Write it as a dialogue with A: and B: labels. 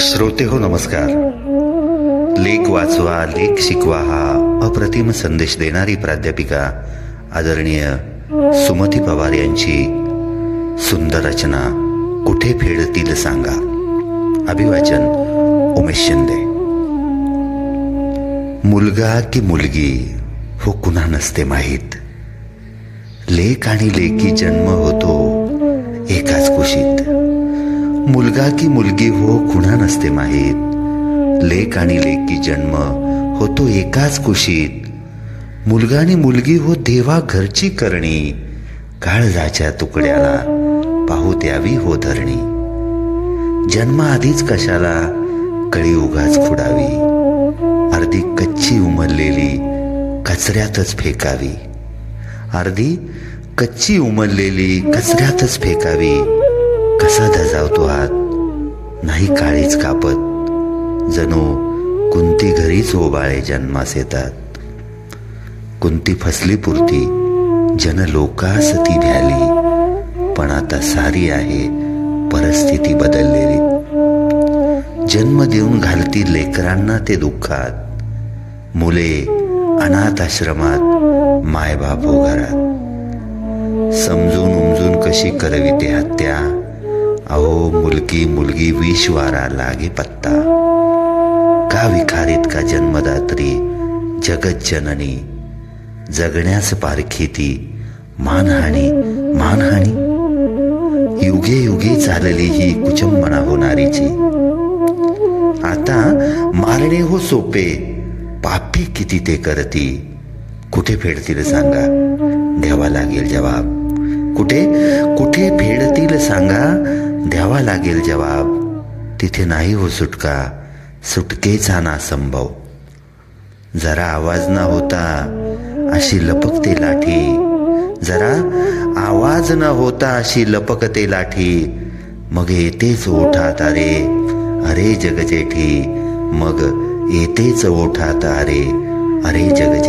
A: श्रोते हो नमस्कार. लेख वाचवा लेख शिकवा हा अप्रतिम संदेश देणारी प्राध्यापिका आदरणीय सुमती पवार यांची सुंदर रचना कुठे फेडतील सांगा. अभिवाचन उमेश शिंदे. मुलगा की मुलगी हो कुणा नसते माहीत. लेख आणि लेखी जन्म होतो एकाच कुशीत. मुलगा की मुलगी हो खुणा नसते माहीत. लेक आणि लेकी जन्म होतो एकाच कुशीत. मुलगा आणि मुलगी हो देवा घरची करणी. काळजाच्या तुकड्याला पाहू द्यावी हो धरणी. जन्माआधीच कशाला कळी उगाच फुडावी अर्धी कच्ची उमललेली कचऱ्यातच फेकावी. अर्धी कच्ची उमललेली कचऱ्यातच फेकावी. कसा धजावतो हात? नाही काळीच कापत. जणू कुंती घरीच ओबाळे जन्मास येतात. कुंती फसली पुरती जन लोकासती भ्याली. पण आता सारी आहे परिस्थिती बदललेली. जन्म देऊन घालती लेकरांना ते दुःखात. मुले अनाथ आश्रमात मायबाप हो घरात. समजून उमजून कशी करवी ते हत्या? अहो मुलगी मुलगी विष वारा लागे पत्ता. का विखारीत का जन्मदात्री जगत जननी. जगण्यास पारखीती मानहानी मानहानी. युगे युगे चालली ही कुचंबना होणारीची. आता मारणे हो सोपे पापी किती ते करती. कुठे फेडतील सांगा? द्यावा लागेल जवाब. कुठे? कुठे फेडतील सांगा? द्यावा लागेल जवाब. तिथे नाही हो सुटका. सुटकेचा ना संभव. जरा आवाज ना होता अशी लपकते लाठी. जरा आवाज न होता अशी लपकते लाठी. मग येतेच ओठात अरे अरे जगजेठी. मग येतेच ओठात अरे अरे जगजे